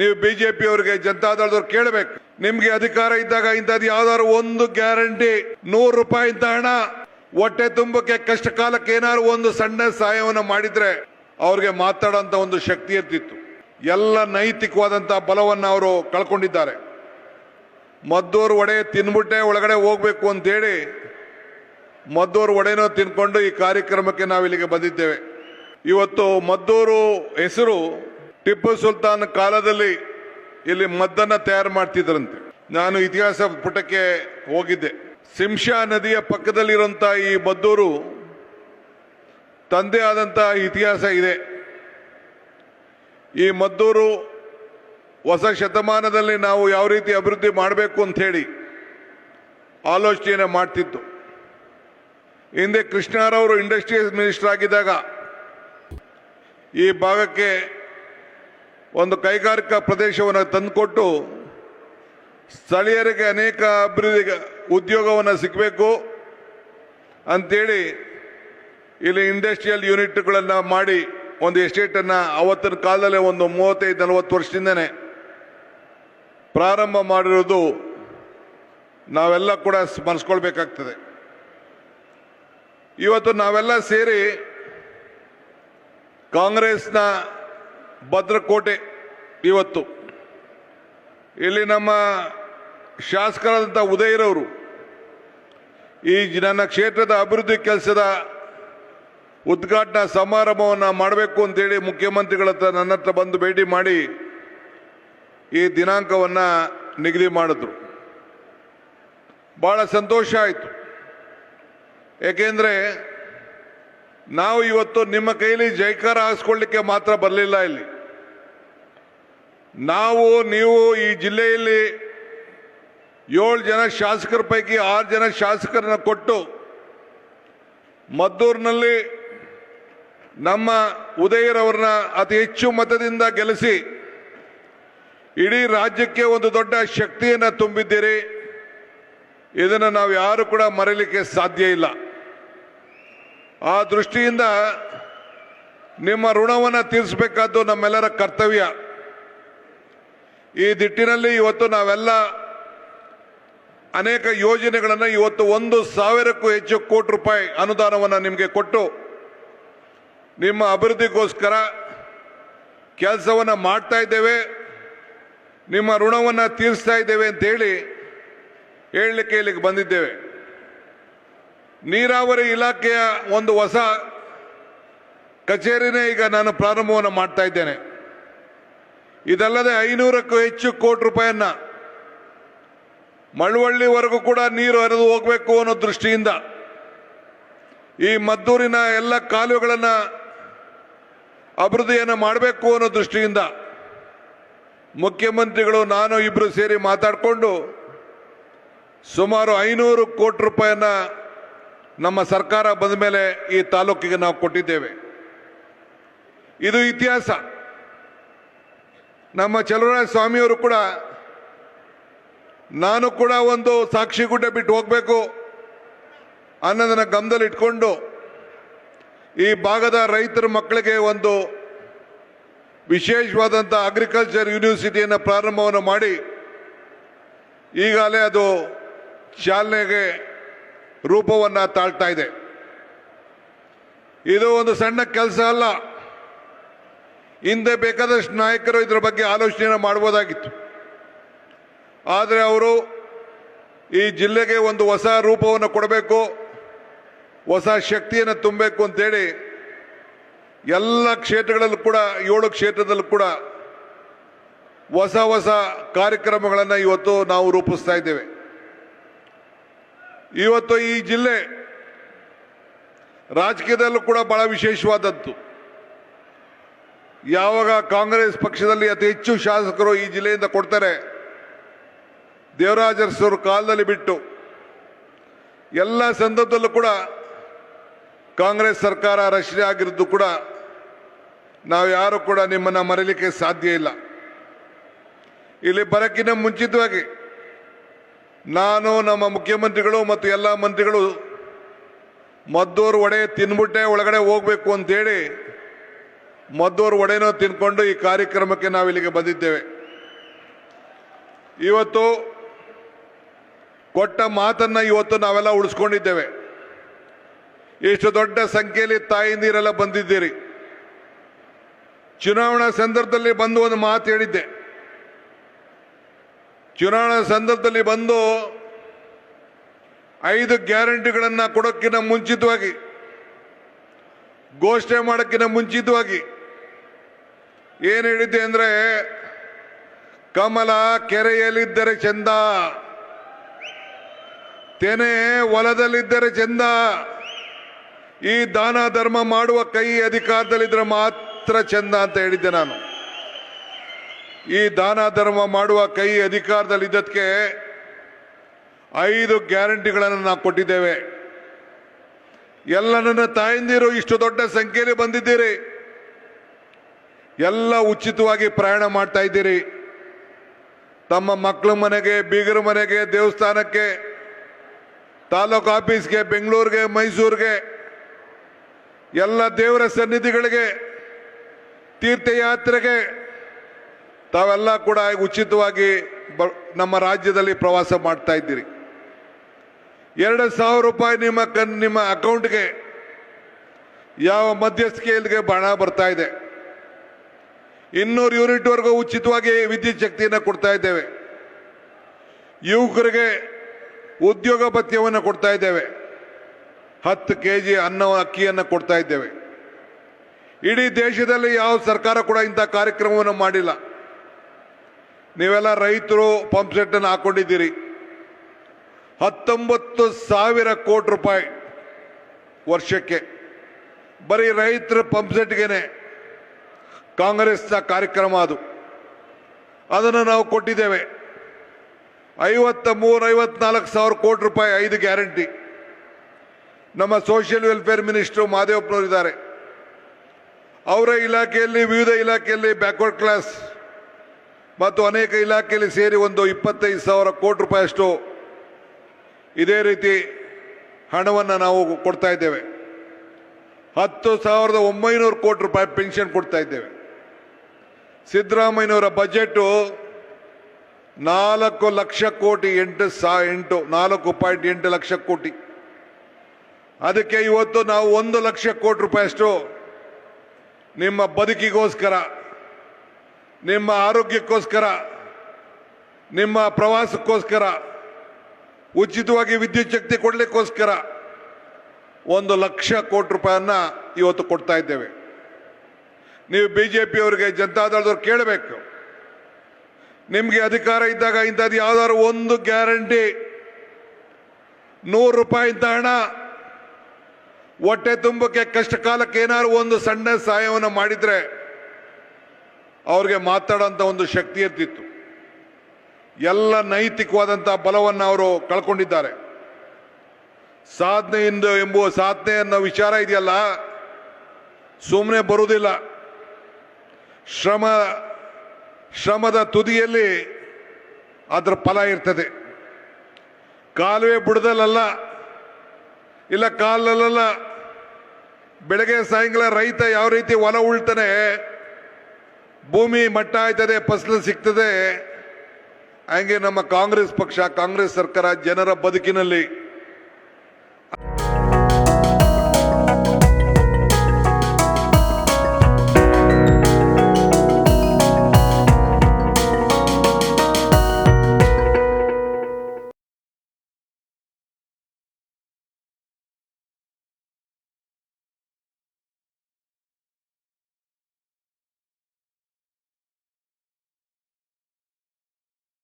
ನೀವು ಬಿಜೆಪಿ ಅವರಿಗೆ ಜನತಾದಳದವ್ರು ಕೇಳಬೇಕು. ನಿಮ್ಗೆ ಅಧಿಕಾರ ಇದ್ದಾಗ ಇಂಥದ್ದು ಯಾವ್ದಾದ್ರು ಒಂದು ಗ್ಯಾರಂಟಿ, ನೂರು ರೂಪಾಯಿ ಇಂತ ಹಣ. ಹೊಟ್ಟೆ ತುಂಬಕ್ಕೆ ಕಷ್ಟ ಕಾಲಕ್ಕೆ ಏನಾದ್ರು ಒಂದು ಸಣ್ಣ ಸಹಾಯವನ್ನು ಮಾಡಿದ್ರೆ ಅವ್ರಿಗೆ ಮಾತಾಡೋಂತ ಒಂದು ಶಕ್ತಿ ಇರ್ತಿತ್ತು. ಎಲ್ಲ ನೈತಿಕವಾದಂಥ ಬಲವನ್ನು ಅವರು ಕಳ್ಕೊಂಡಿದ್ದಾರೆ. ಮದ್ದೂರು ಒಡೆ ತಿನ್ಬಿಟ್ಟೆ, ಒಳಗಡೆ ಹೋಗ್ಬೇಕು ಅಂತೇಳಿ ಮದ್ದೂರು ಒಡೆನೋ ತಿನ್ಕೊಂಡು ಈ ಕಾರ್ಯಕ್ರಮಕ್ಕೆ ನಾವು ಇಲ್ಲಿಗೆ ಬಂದಿದ್ದೇವೆ. ಇವತ್ತು ಮದ್ದೂರು ಹೆಸರು ಟಿಪ್ಪು ಸುಲ್ತಾನ್ ಕಾಲದಲ್ಲಿ ಇಲ್ಲಿ ಮದ್ದನ್ನ ತಯಾರು ಮಾಡ್ತಿದ್ರಂತೆ. ನಾನು ಇತಿಹಾಸ ಪುಟಕ್ಕೆ ಹೋಗಿದ್ದೆ. ಸಿಂಶಾ ನದಿಯ ಪಕ್ಕದಲ್ಲಿರುವಂಥ ಈ ಮದ್ದೂರು ತಂದೆ ಆದಂತ ಇತಿಹಾಸ ಇದೆ. ಈ ಮದ್ದೂರು ಹೊಸ ಶತಮಾನದಲ್ಲಿ ನಾವು ಯಾವ ರೀತಿ ಅಭಿವೃದ್ಧಿ ಮಾಡಬೇಕು ಅಂತ ಹೇಳಿ ಆಲೋಚನೆಯನ್ನು ಮಾಡ್ತಿತ್ತು ಹಿಂದೆ ಕೃಷ್ಣರವರು ಇಂಡಸ್ಟ್ರೀಸ್ ಮಿನಿಸ್ಟರ್ ಆಗಿದ್ದಾಗ ಈ ಭಾಗಕ್ಕೆ ಒಂದು ಕೈಗಾರಿಕಾ ಪ್ರದೇಶವನ್ನು ತಂದುಕೊಟ್ಟು ಸ್ಥಳೀಯರಿಗೆ ಅನೇಕ ಅಭಿವೃದ್ಧಿ ಉದ್ಯೋಗವನ್ನು ಸಿಗಬೇಕು ಅಂಥೇಳಿ ಇಲ್ಲಿ ಇಂಡಸ್ಟ್ರಿಯಲ್ ಯೂನಿಟ್ಗಳನ್ನು ಮಾಡಿ ಒಂದು ಎಸ್ಟೇಟನ್ನು ಅವತ್ತಿನ ಕಾಲದಲ್ಲೇ ಒಂದು ಮೂವತ್ತೈದು, ನಲವತ್ತು ವರ್ಷದಿಂದನೇ ಪ್ರಾರಂಭ ಮಾಡಿರೋದು ನಾವೆಲ್ಲ ಕೂಡ ಸ್ಮರಿಸ್ಕೊಳ್ಬೇಕಾಗ್ತದೆ. ಇವತ್ತು ನಾವೆಲ್ಲ ಸೇರಿ ಕಾಂಗ್ರೆಸ್ನ ಭದ್ರಕೋಟೆ ಇವತ್ತು. ಇಲ್ಲಿ ನಮ್ಮ ಶಾಸಕರಾದಂಥ ಉದಯರವರು ಈ ನನ್ನ ಕ್ಷೇತ್ರದ ಅಭಿವೃದ್ಧಿ ಕೆಲಸದ ಉದ್ಘಾಟನಾ ಸಮಾರಂಭವನ್ನು ಮಾಡಬೇಕು ಅಂತೇಳಿ ಮುಖ್ಯಮಂತ್ರಿಗಳ ಹತ್ರ ನನ್ನ ಹತ್ರ ಬಂದು ಭೇಟಿ ಮಾಡಿ ಈ ದಿನಾಂಕವನ್ನು ನಿಗದಿ ಮಾಡಿದ್ರು. ಭಾಳ ಸಂತೋಷ ಆಯಿತು. ಏಕೆಂದರೆ ನಾವು ಇವತ್ತು ನಿಮ್ಮ ಕೈಲಿ ಜೈಕಾರ ಹಾಸ್ಕೊಳ್ಳಿಕ್ಕೆ ಮಾತ್ರ ಬರಲಿಲ್ಲ ಇಲ್ಲಿ. ನಾವು, ನೀವು ಈ ಜಿಲ್ಲೆಯಲ್ಲಿ ಏಳು ಜನ ಶಾಸಕರ ಪೈಕಿ ಆರು ಜನ ಶಾಸಕರನ್ನ ಕೊಟ್ಟು ಮದ್ದೂರಿನಲ್ಲಿ ನಮ್ಮ ಉದಯರವ್ರನ್ನ ಅತಿ ಹೆಚ್ಚು ಮತದಿಂದ ಗೆಲ್ಲಿಸಿ ಇಡೀ ರಾಜ್ಯಕ್ಕೆ ಒಂದು ದೊಡ್ಡ ಶಕ್ತಿಯನ್ನು ತುಂಬಿದ್ದೀರಿ. ಇದನ್ನು ನಾವು ಯಾರು ಕೂಡ ಮರೆಯಲಿಕ್ಕೆ ಸಾಧ್ಯ ಇಲ್ಲ. ಆ ದೃಷ್ಟಿಯಿಂದ ನಿಮ್ಮ ಋಣವನ್ನು ತೀರಿಸಬೇಕಾದ್ದು ನಮ್ಮೆಲ್ಲರ ಕರ್ತವ್ಯ. ಈ ದಿಟ್ಟಿನಲ್ಲಿ ಇವತ್ತು ನಾವೆಲ್ಲ ಅನೇಕ ಯೋಜನೆಗಳನ್ನು ಇವತ್ತು ಒಂದು ಸಾವಿರಕ್ಕೂ ಹೆಚ್ಚು ಕೋಟಿ ರೂಪಾಯಿ ಅನುದಾನವನ್ನು ನಿಮಗೆ ಕೊಟ್ಟು ನಿಮ್ಮ ಅಭಿವೃದ್ಧಿಗೋಸ್ಕರ ಕೆಲಸವನ್ನು ಮಾಡ್ತಾ ಇದ್ದೇವೆ. ನಿಮ್ಮ ಋಣವನ್ನು ತೀರಿಸ್ತಾ ಇದ್ದೇವೆ ಅಂತೇಳಿ ಹೇಳಲಿಕ್ಕೆ ಇಲ್ಲಿಗೆ ಬಂದಿದ್ದೇವೆ. ನೀರಾವರಿ ಇಲಾಖೆಯ ಒಂದು ಹೊಸ ಕಚೇರಿನೇ ಈಗ ನಾನು ಪ್ರಾರಂಭವನ್ನು ಮಾಡ್ತಾ ಇದ್ದೇನೆ. ಇದಲ್ಲದೆ ಐನೂರಕ್ಕೂ ಹೆಚ್ಚು ಕೋಟಿ ರೂಪಾಯಿಯನ್ನ ಮಳವಳ್ಳಿವರೆಗೂ ಕೂಡ ನೀರು ಹರಿದು ಹೋಗಬೇಕು ಅನ್ನೋ ದೃಷ್ಟಿಯಿಂದ ಈ ಮದ್ದೂರಿನ ಎಲ್ಲ ಕಾಲುವೆಗಳನ್ನು ಅಭಿವೃದ್ಧಿಯನ್ನು ಮಾಡಬೇಕು ಅನ್ನೋ ದೃಷ್ಟಿಯಿಂದ ಮುಖ್ಯಮಂತ್ರಿಗಳು ನಾನು ಇಬ್ಬರು ಸೇರಿ ಮಾತಾಡಿಕೊಂಡು ಸುಮಾರು ಐನೂರು ಕೋಟಿ ರೂಪಾಯಿಯನ್ನ ನಮ್ಮ ಸರ್ಕಾರ ಬಂದ ಮೇಲೆ ಈ ತಾಲೂಕಿಗೆ ನಾವು ಕೊಟ್ಟಿದ್ದೇವೆ. ಇದು ಇತಿಹಾಸ. ನಮ್ಮ ಚಲುವರಾಯ ಸ್ವಾಮಿಯವರು ಕೂಡ ನಾನು ಕೂಡ ಒಂದು ಸಾಕ್ಷಿ ಗುಡ್ಡ ಬಿಟ್ಟು ಹೋಗಬೇಕು ಅನ್ನೋದನ್ನು ಗಮನದಲ್ಲಿ ಇಟ್ಕೊಂಡು ಈ ಭಾಗದ ರೈತರ ಮಕ್ಕಳಿಗೆ ಒಂದು ವಿಶೇಷವಾದಂಥ ಅಗ್ರಿಕಲ್ಚರ್ ಯೂನಿವರ್ಸಿಟಿಯನ್ನು ಪ್ರಾರಂಭವನ್ನು ಮಾಡಿ ಈಗಾಗಲೇ ಅದು ಚಾಲನೆಗೆ ರೂಪವನ್ನು ತಾಳ್ತಾ ಇದೆ. ಇದು ಒಂದು ಸಣ್ಣ ಕೆಲಸ ಅಲ್ಲ. ಹಿಂದೆ ಬೇಕಾದಷ್ಟು ನಾಯಕರು ಇದರ ಬಗ್ಗೆ ಆಲೋಚನೆ ಮಾಡ್ಬೋದಾಗಿತ್ತು. ಆದರೆ ಅವರು ಈ ಜಿಲ್ಲೆಗೆ ಒಂದು ಹೊಸ ರೂಪವನ್ನು ಕೊಡಬೇಕು, ಹೊಸ ಶಕ್ತಿಯನ್ನು ತುಂಬಬೇಕು ಅಂತೇಳಿ ಎಲ್ಲ ಕ್ಷೇತ್ರಗಳಲ್ಲೂ ಕೂಡ, ಏಳು ಕ್ಷೇತ್ರದಲ್ಲೂ ಕೂಡ ಹೊಸ ಹೊಸ ಕಾರ್ಯಕ್ರಮಗಳನ್ನು ಇವತ್ತು ನಾವು ರೂಪಿಸ್ತಾ ಇದ್ದೇವೆ. ಇವತ್ತು ಈ ಜಿಲ್ಲೆ ರಾಜಕೀಯದಲ್ಲೂ ಕೂಡ ಬಹಳ ವಿಶೇಷವಾದದ್ದು. ಯಾವಾಗ ಕಾಂಗ್ರೆಸ್ ಪಕ್ಷದಲ್ಲಿ ಅತಿ ಹೆಚ್ಚು ಶಾಸಕರು ಈ ಜಿಲ್ಲೆಯಿಂದ ಕೊಡ್ತಾರೆ ದೇವರಾಜರ್ಸರು ಕಾಲದಲ್ಲಿ ಬಿಟ್ಟು, ಎಲ್ಲ ಸಂದರ್ಭದಲ್ಲೂ ಕೂಡ ಕಾಂಗ್ರೆಸ್ ಸರ್ಕಾರ ರಚನೆ ಆಗಿರೋದು ಕೂಡ ನಾವು ಯಾರು ಕೂಡ ನಿಮ್ಮನ್ನು ಮರೀಲಿಕ್ಕೆ ಸಾಧ್ಯ ಇಲ್ಲ. ಇಲ್ಲಿ ಬರಕ್ಕಿಂತ ಮುಂಚಿತವಾಗಿ ನಾನು ನಮ್ಮ ಮುಖ್ಯಮಂತ್ರಿಗಳು ಮತ್ತು ಎಲ್ಲ ಮಂತ್ರಿಗಳು ಮದ್ದೂರು ಒಡೆ ತಿನ್ಬಿಟ್ಟೆ, ಒಳಗಡೆ ಹೋಗ್ಬೇಕು ಅಂತೇಳಿ ಮದ್ದೂರು ವಡೆನೂ ತಿನ್ಕೊಂಡು ಈ ಕಾರ್ಯಕ್ರಮಕ್ಕೆ ನಾವು ಇಲ್ಲಿಗೆ ಬಂದಿದ್ದೇವೆ. ಇವತ್ತು ಕೊಟ್ಟ ಮಾತನ್ನ ಇವತ್ತು ನಾವೆಲ್ಲ ಉಳಿಸ್ಕೊಂಡಿದ್ದೇವೆ. ಇಷ್ಟು ದೊಡ್ಡ ಸಂಖ್ಯೆಯಲ್ಲಿ ತಾಯಿಂದಿರೆಲ್ಲ ಬಂದಿದ್ದೀರಿ. ಚುನಾವಣಾ ಸಂದರ್ಭದಲ್ಲಿ ಬಂದು ಒಂದು ಮಾತು ಹೇಳಿದ್ದೆ. ಚುನಾವಣಾ ಸಂದರ್ಭದಲ್ಲಿ ಬಂದು ಐದು ಗ್ಯಾರಂಟಿಗಳನ್ನು ಕೊಡೋಕ್ಕಿಂತ ಮುಂಚಿತವಾಗಿ, ಘೋಷಣೆ ಮಾಡೋಕ್ಕಿಂತ ಮುಂಚಿತವಾಗಿ ಏನು ಹೇಳಿದ್ದೆ ಅಂದರೆ, ಕಮಲ ಕೆರೆಯಲ್ಲಿದ್ದರೆ ಚಂದ, ತೆನೆ ಹೊಲದಲ್ಲಿದ್ದರೆ ಚಂದ, ಈ ದಾನ ಧರ್ಮ ಮಾಡುವ ಕೈ ಅಧಿಕಾರದಲ್ಲಿದ್ದರೆ ಮಾತ್ರ ಚಂದ ಅಂತ ಹೇಳಿದ್ದೆ ನಾನು. ಈ ದಾನ ಧರ್ಮ ಮಾಡುವ ಕೈ ಅಧಿಕಾರದಲ್ಲಿ ಇದ್ದಕ್ಕೆ ಐದು ಗ್ಯಾರಂಟಿಗಳನ್ನು ನಾವು ಕೊಟ್ಟಿದ್ದೇವೆ. ಎಲ್ಲ ನನ್ನ ತಾಯಂದಿರು ಇಷ್ಟು ದೊಡ್ಡ ಸಂಖ್ಯೆಯಲ್ಲಿ ಬಂದಿದ್ದೀರಿ. ಎಲ್ಲ ಉಚಿತವಾಗಿ ಪ್ರಯಾಣ ಮಾಡ್ತಾ ಇದ್ದೀರಿ. ತಮ್ಮ ಮಕ್ಕಳ ಮನೆಗೆ, ಬೀಗರ ಮನೆಗೆ, ದೇವಸ್ಥಾನಕ್ಕೆ, ತಾಲೂಕು ಆಫೀಸ್ಗೆ, ಬೆಂಗಳೂರಿಗೆ, ಮೈಸೂರಿಗೆ, ಎಲ್ಲ ದೇವರ ಸನ್ನಿಧಿಗಳಿಗೆ, ತೀರ್ಥಯಾತ್ರೆಗೆ ತಾವೆಲ್ಲ ಕೂಡ ಉಚಿತವಾಗಿ ನಮ್ಮ ರಾಜ್ಯದಲ್ಲಿ ಪ್ರವಾಸ ಮಾಡ್ತಾ ಇದ್ದೀರಿ. ಎರಡು ಸಾವಿರ ರೂಪಾಯಿ ನಿಮ್ಮ ಕನ್, ನಿಮ್ಮ ಅಕೌಂಟ್ಗೆ ಯಾವ ಮಧ್ಯಸ್ಥಿಕೆಯಲ್ಲಿಗೆ ಹಣ ಬರ್ತಾ ಇದೆ. ಇನ್ನೂರು ಯೂನಿಟ್ವರೆಗೂ ಉಚಿತವಾಗಿ ವಿದ್ಯುತ್ ಶಕ್ತಿಯನ್ನು ಕೊಡ್ತಾ ಇದ್ದೇವೆ. ಯುವಕರಿಗೆ ಉದ್ಯೋಗ ಭತ್ಯವನ್ನು ಕೊಡ್ತಾ ಇದ್ದೇವೆ. ಹತ್ತು ಕೆ ಜಿ ಅನ್ನ, ಅಕ್ಕಿಯನ್ನು ಕೊಡ್ತಾ ಇದ್ದೇವೆ. ಇಡೀ ದೇಶದಲ್ಲಿ ಯಾವ ಸರ್ಕಾರ ಕೂಡ ಇಂಥ ಕಾರ್ಯಕ್ರಮವನ್ನು ಮಾಡಿಲ್ಲ. ನೀವೆಲ್ಲ ರೈತರು ಪಂಪ್ ಸೆಟ್ ಅನ್ನು ಹಾಕೊಂಡಿದ್ದೀರಿ. ಹತ್ತೊಂಬತ್ತು ಸಾವಿರ ಕೋಟಿ ರೂಪಾಯಿ ವರ್ಷಕ್ಕೆ. ಬರೀ ರೈತರ ಪಂಪ್ ಸೆಟ್ಗೆನೆ ಕಾಂಗ್ರೆಸ್ನ ಕಾರ್ಯಕ್ರಮ ಅದು. ಅದನ್ನು ನಾವು ಕೊಟ್ಟಿದ್ದೇವೆ. ಐವತ್ತ ಮೂರು, ಐವತ್ನಾಲ್ಕು ಸಾವಿರ ಕೋಟಿ ರೂಪಾಯಿ ಐದು ಗ್ಯಾರಂಟಿ. ನಮ್ಮ ಸೋಷಿಯಲ್ ವೆಲ್ಫೇರ್ ಮಿನಿಸ್ಟರ್ ಮಹದೇವಪ್ಪನವರು ಅವರ ಇಲಾಖೆಯಲ್ಲಿ, ವಿವಿಧ ಇಲಾಖೆಯಲ್ಲಿ ಬ್ಯಾಕ್ವರ್ಡ್ ಕ್ಲಾಸ್ ಮತ್ತು ಅನೇಕ ಇಲಾಖೆಯಲ್ಲಿ ಸೇರಿ ಒಂದು ಇಪ್ಪತ್ತೈದು ಸಾವಿರ ಕೋಟಿ ರೂಪಾಯಿಯಷ್ಟು ಇದೇ ರೀತಿ ಹಣವನ್ನು ನಾವು ಕೊಡ್ತಾ ಇದ್ದೇವೆ. ಹತ್ತು ಸಾವಿರದ ಒಂಬೈನೂರು ಕೋಟಿ ರೂಪಾಯಿ ಪೆನ್ಷನ್ ಕೊಡ್ತಾ ಇದ್ದೇವೆ. ಸಿದ್ದರಾಮಯ್ಯನವರ ಬಜೆಟ್ಟು ನಾಲ್ಕು ಲಕ್ಷ ಕೋಟಿ ಎಂಟು ಸಾ ಎಂಟು, ನಾಲ್ಕು ಪಾಯಿಂಟ್ ಎಂಟು ಲಕ್ಷ ಕೋಟಿ. ಅದಕ್ಕೆ ಇವತ್ತು ನಾವು ಒಂದು ಲಕ್ಷ ಕೋಟಿ ರೂಪಾಯಿಯಷ್ಟು ನಿಮ್ಮ ಬದುಕಿಗೋಸ್ಕರ ನಿಮ್ಮ ಆರೋಗ್ಯಕ್ಕೋಸ್ಕರ, ನಿಮ್ಮ ಪ್ರವಾಸಕ್ಕೋಸ್ಕರ, ಉಚಿತವಾಗಿ ವಿದ್ಯುತ್ ಶಕ್ತಿ ಕೊಡಲಿಕ್ಕೋಸ್ಕರ ಒಂದು ಲಕ್ಷ ಕೋಟಿ ರೂಪಾಯನ್ನ ಇವತ್ತು ಕೊಡ್ತಾ ಇದ್ದೇವೆ. ನೀವು ಬಿ ಜೆ ಪಿಯವರಿಗೆ ಜನತಾದಳದವ್ರು ಕೇಳಬೇಕು. ನಿಮಗೆ ಅಧಿಕಾರ ಇದ್ದಾಗ ಇಂಥದ್ದು ಯಾವ್ದಾದ್ರು ಒಂದು ಗ್ಯಾರಂಟಿ. ನೂರು ರೂಪಾಯಿ ಇಂಥ ಹಣ. ಹೊಟ್ಟೆ ತುಂಬಕ್ಕೆ ಕಷ್ಟ ಕಾಲಕ್ಕೆ ಏನಾದ್ರು ಒಂದು ಸಣ್ಣ ಸಹಾಯವನ್ನು ಮಾಡಿದ್ರೆ ಅವ್ರಿಗೆ ಮಾತಾಡೋಂಥ ಒಂದು ಶಕ್ತಿ ಇರ್ತಿತ್ತು. ಎಲ್ಲ ನೈತಿಕವಾದಂಥ ಬಲವನ್ನು ಅವರು ಕಳ್ಕೊಂಡಿದ್ದಾರೆ. ಸಾಧನೆಯಿಂದ ಎಂಬುವ ಸಾಧನೆ ಅನ್ನೋ ವಿಚಾರ ಇದೆಯಲ್ಲ? ಸುಮ್ಮನೆ ಬರುವುದಿಲ್ಲ. ಶ್ರಮ, ಶ್ರಮದ ತುದಿಯಲ್ಲಿ ಅದರ ಫಲ ಇರ್ತದೆ. ಕಾಲುವೆ ಬುಡದಲ್ಲ ಇಲ್ಲ ಕಾಲಲ್ಲ ಬೆಳಗ್ಗೆ ಸಾಯಂಕಾಲ ರೈತ ಯಾವ ರೀತಿ ಹೊಲ ಉಳ್ತಾನೆ ಭೂಮಿ ಮಟ್ಟ ಆಯ್ತದೆ ಫಸಲು ಸಿಗ್ತದೆ. ಹಂಗೆ ನಮ್ಮ ಕಾಂಗ್ರೆಸ್ ಪಕ್ಷ ಕಾಂಗ್ರೆಸ್ ಸರ್ಕಾರ ಜನರ ಬದುಕಿನಲ್ಲಿ